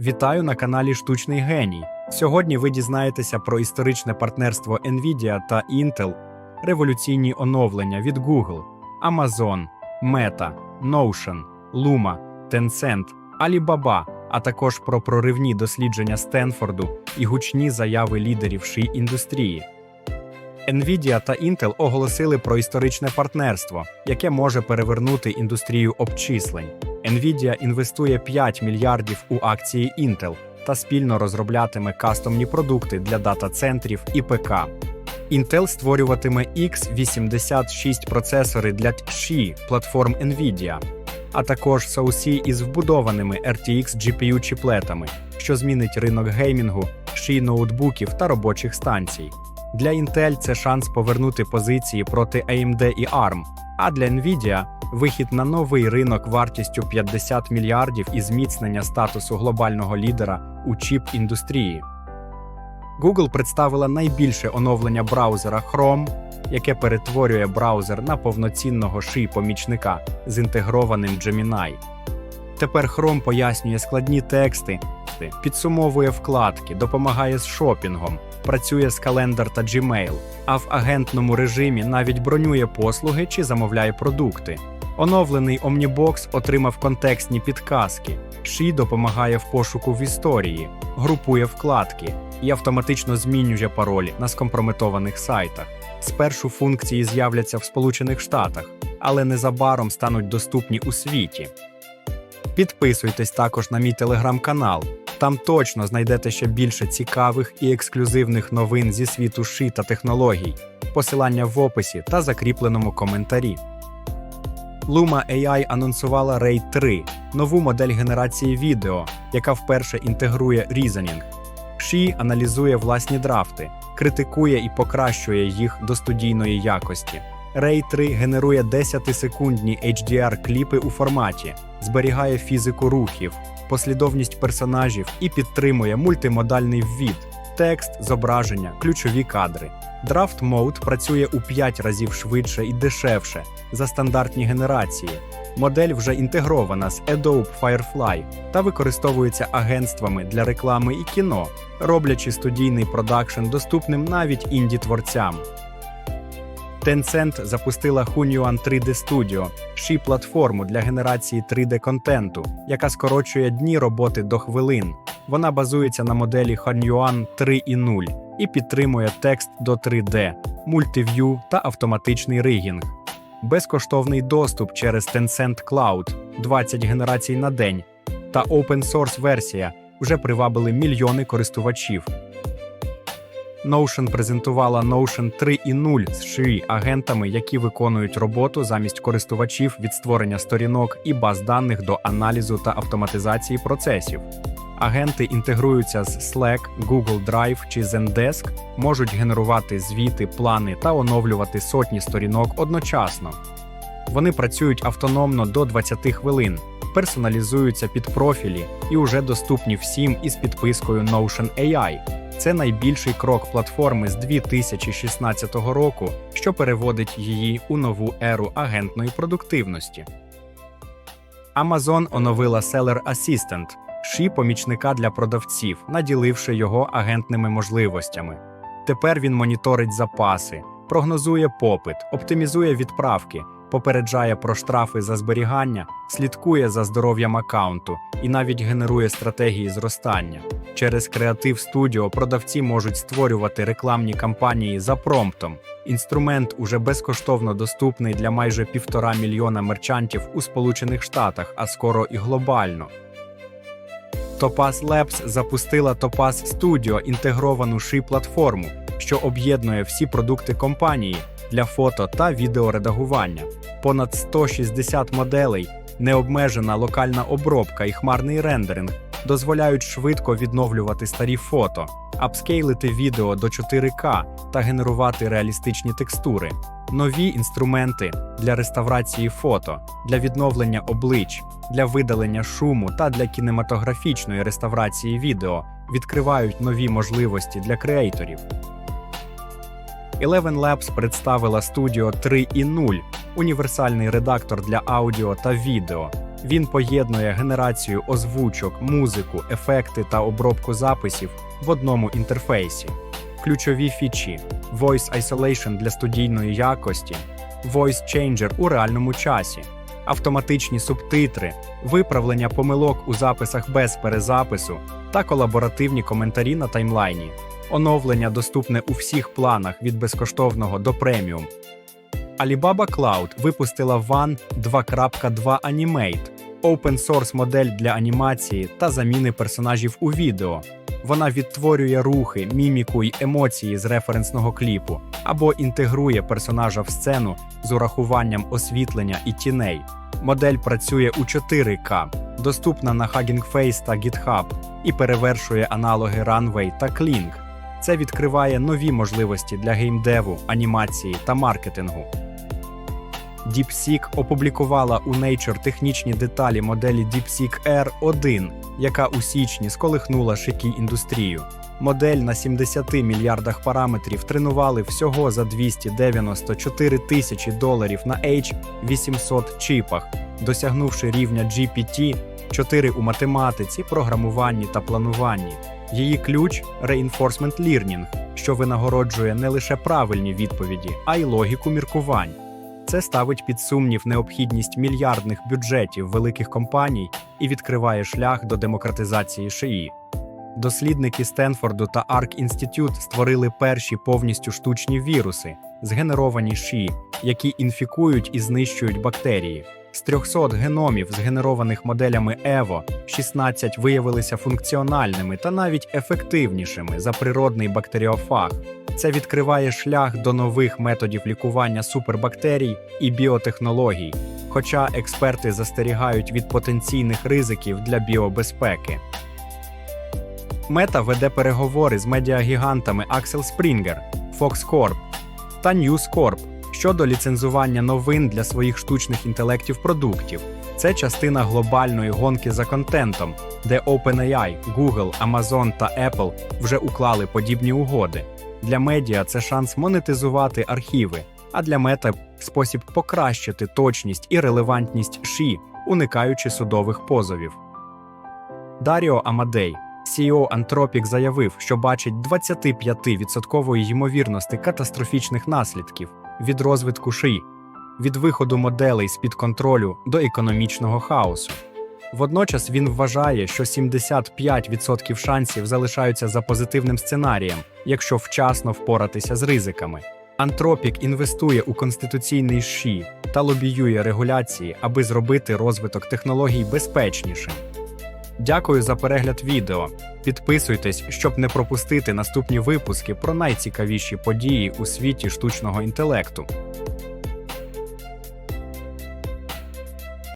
Вітаю на каналі Штучний Геній. Сьогодні ви дізнаєтеся про історичне партнерство Nvidia та Intel, революційні оновлення від Google, Amazon, Meta, Notion, Luma, Tencent, Alibaba, а також про проривні дослідження Стенфорду і гучні заяви лідерів ши індустрії. Nvidia та Intel оголосили про історичне партнерство, яке може перевернути індустрію обчислень. Nvidia інвестує 5 мільярдів у акції Intel та спільно розроблятиме кастомні продукти для дата-центрів і ПК. Intel створюватиме x86 процесори для TXI платформ Nvidia, а також SoC із вбудованими RTX GPU чіплетами, що змінить ринок геймінгу, ши ноутбуків та робочих станцій. Для Intel це шанс повернути позиції проти AMD і ARM, а для Nvidia вихід на новий ринок вартістю 50 мільярдів і зміцнення статусу глобального лідера у чіп-індустрії. Google представила найбільше оновлення браузера Chrome, яке перетворює браузер на повноцінного ши помічника з інтегрованим Gemini. Тепер Chrome пояснює складні тексти, підсумовує вкладки, допомагає з шопінгом, працює з календар та Gmail, а в агентному режимі навіть бронює послуги чи замовляє продукти. Оновлений Omnibox отримав контекстні підказки. Ші допомагає в пошуку в історії, групує вкладки і автоматично змінює паролі на скомпрометованих сайтах. Спершу функції з'являться в Сполучених Штатах, але незабаром стануть доступні у світі. Підписуйтесь також на мій телеграм-канал. Там точно знайдете ще більше цікавих і ексклюзивних новин зі світу ши та технологій. Посилання в описі та закріпленому коментарі. Luma AI анонсувала Ray 3, нову модель генерації відео, яка вперше інтегрує Reasoning. Ші аналізує власні драфти, критикує і покращує їх до студійної якості. Ray 3 генерує 10-секундні HDR-кліпи у форматі, зберігає фізику рухів, послідовність персонажів і підтримує мультимодальний ввід, текст, зображення, ключові кадри. Draft Mode працює у 5 разів швидше і дешевше за стандартні генерації. Модель вже інтегрована з Adobe Firefly та використовується агентствами для реклами і кіно, роблячи студійний продакшн доступним навіть інді-творцям. Tencent запустила Hunyuan 3D Studio, ші платформу для генерації 3D-контенту, яка скорочує дні роботи до хвилин. Вона базується на моделі Hunyuan 3.0 і підтримує текст до 3D, мультив'ю та автоматичний ригінг. Безкоштовний доступ через Tencent Cloud 20 генерацій на день та open source версія вже привабили мільйони користувачів. Notion презентувала Notion 3.0 з шиї агентами, які виконують роботу замість користувачів від створення сторінок і баз даних до аналізу та автоматизації процесів. Агенти інтегруються з Slack, Google Drive чи Zendesk, можуть генерувати звіти, плани та оновлювати сотні сторінок одночасно. Вони працюють автономно до 20 хвилин, персоналізуються під профілі і уже доступні всім із підпискою Notion AI. Це найбільший крок платформи з 2016 року, що переводить її у нову еру агентної продуктивності. Amazon оновила Seller Assistant – ші помічника для продавців, наділивши його агентними можливостями. Тепер він моніторить запаси, прогнозує попит, оптимізує відправки, попереджає про штрафи за зберігання, слідкує за здоров'ям аккаунту і навіть генерує стратегії зростання. Через Creative Studio продавці можуть створювати рекламні кампанії за промптом. Інструмент уже безкоштовно доступний для майже півтора мільйона мерчантів у Сполучених Штатах, а скоро і глобально. Topaz Labs запустила Topaz Studio інтегровану ши платформу, що об'єднує всі продукти компанії для фото та відеоредагування. Понад 160 моделей, необмежена локальна обробка і хмарний рендеринг дозволяють швидко відновлювати старі фото, апскейлити відео до 4К та генерувати реалістичні текстури, нові інструменти для реставрації фото, для відновлення облич, для видалення шуму та для кінематографічної реставрації відео відкривають нові можливості для креаторів. Eleven Labs представила Studio 3.0 – універсальний редактор для аудіо та відео. Він поєднує генерацію озвучок, музику, ефекти та обробку записів в одному інтерфейсі. Ключові фічі: Voice Isolation для студійної якості, Voice Changer у реальному часі, автоматичні субтитри, виправлення помилок у записах без перезапису та колаборативні коментарі на таймлайні. Оновлення доступне у всіх планах від безкоштовного до преміум. Alibaba Cloud випустила One 2.2 Animate – open-source модель для анімації та заміни персонажів у відео. Вона відтворює рухи, міміку й емоції з референсного кліпу або інтегрує персонажа в сцену з урахуванням освітлення і тіней. Модель працює у 4К, доступна на Hugging Face та GitHub і перевершує аналоги Runway та Kling. Це відкриває нові можливості для геймдеву, анімації та маркетингу. DeepSeek опублікувала у Nature технічні деталі моделі DeepSeek R1, яка у січні сколихнула шикі індустрію. Модель на 70 мільярдах параметрів тренували всього за 294 тисячі доларів на H800 чіпах, досягнувши рівня GPT 4 у математиці, програмуванні та плануванні. Її ключ Reinforcement Learning, що винагороджує не лише правильні відповіді, а й логіку міркувань. Це ставить під сумнів необхідність мільярдних бюджетів великих компаній і відкриває шлях до демократизації ШИІ. Дослідники Стенфорду та Арк Інститют створили перші повністю штучні віруси, згенеровані ШІ, які інфікують і знищують бактерії. З 300 геномів, згенерованих моделями EVO, 16 виявилися функціональними та навіть ефективнішими за природний бактеріофаг. Це відкриває шлях до нових методів лікування супербактерій і біотехнологій, хоча експерти застерігають від потенційних ризиків для біобезпеки. Мета веде переговори з медіагігантами Axel Springer, Fox Corp та News Corp щодо ліцензування новин для своїх штучних інтелектів продуктів. Це частина глобальної гонки за контентом, де OpenAI, Google, Amazon та Apple вже уклали подібні угоди. Для медіа це шанс монетизувати архіви, а для мета спосіб покращити точність і релевантність ШІ, уникаючи судових позовів. Даріо Амадей, CEO Anthropic, заявив, що бачить 25% ймовірності катастрофічних наслідків від розвитку ШІ, від виходу моделей з-під контролю до економічного хаосу. Водночас він вважає, що 75% шансів залишаються за позитивним сценарієм, якщо вчасно впоратися з ризиками. Антропік інвестує у конституційний ШІ та лобіює регуляції, аби зробити розвиток технологій безпечнішим. Дякую за перегляд відео. Підписуйтесь, щоб не пропустити наступні випуски про найцікавіші події у світі штучного інтелекту.